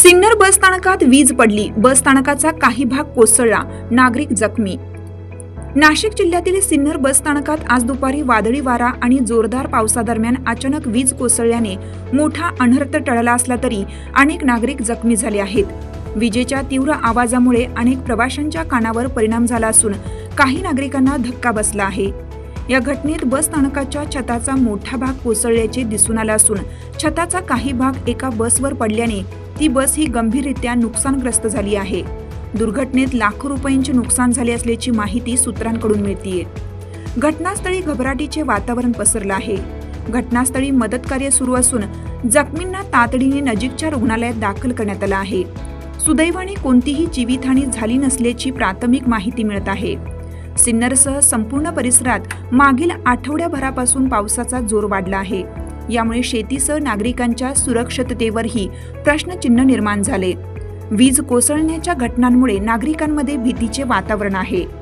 सिन्नर बस स्थानकात वीज पडली. बस स्थानकाचा काही भाग कोसळला. नागरिक जखमी. नाशिक जिल्ह्यातील सिन्नर बस स्थानकात आज दुपारी वादळी वारा आणि जोरदार पावसादरम्यान अचानक वीज कोसळल्याने मोठा अनर्थ टळला असला तरी अनेक नागरिक जखमी झाले आहेत. विजेच्या तीव्र आवाजामुळे अनेक प्रवाशांच्या कानावर परिणाम झाला असून काही नागरिकांना धक्का बसला आहे. या घटनेत बस स्थानकाच्या छताचा मोठा भाग कोसळल्याचे दिसून आलं असून छताचा काही भाग एका बसवर पडल्याने ती बस ही गंभीररित्या नुकसानग्रस्त झाली आहे. दुर्घटनेत लाखो रुपयांचे नुकसान झाले असल्याची माहिती सूत्रांकडून मिळतीये. घटनास्थळी घबराटीचे वातावरण पसरलं आहे. घटनास्थळी मदत कार्य सुरू असून जखमींना तातडीने नजीकच्या रुग्णालयात दाखल करण्यात आलं आहे. सुदैवाने कोणतीही जीवितहानी झाली नसल्याची प्राथमिक माहिती मिळत आहे. सिन्नरसह संपूर्ण परिसरात मागील आठवड्याभरापासून पावसाचा जोर वाढला आहे. यामुळे शेतीसह नागरिकांच्या सुरक्षिततेवरही प्रश्नचिन्ह निर्माण झाले. वीज कोसळण्याच्या घटनांमुळे नागरिकांमध्ये भीतीचे वातावरण आहे.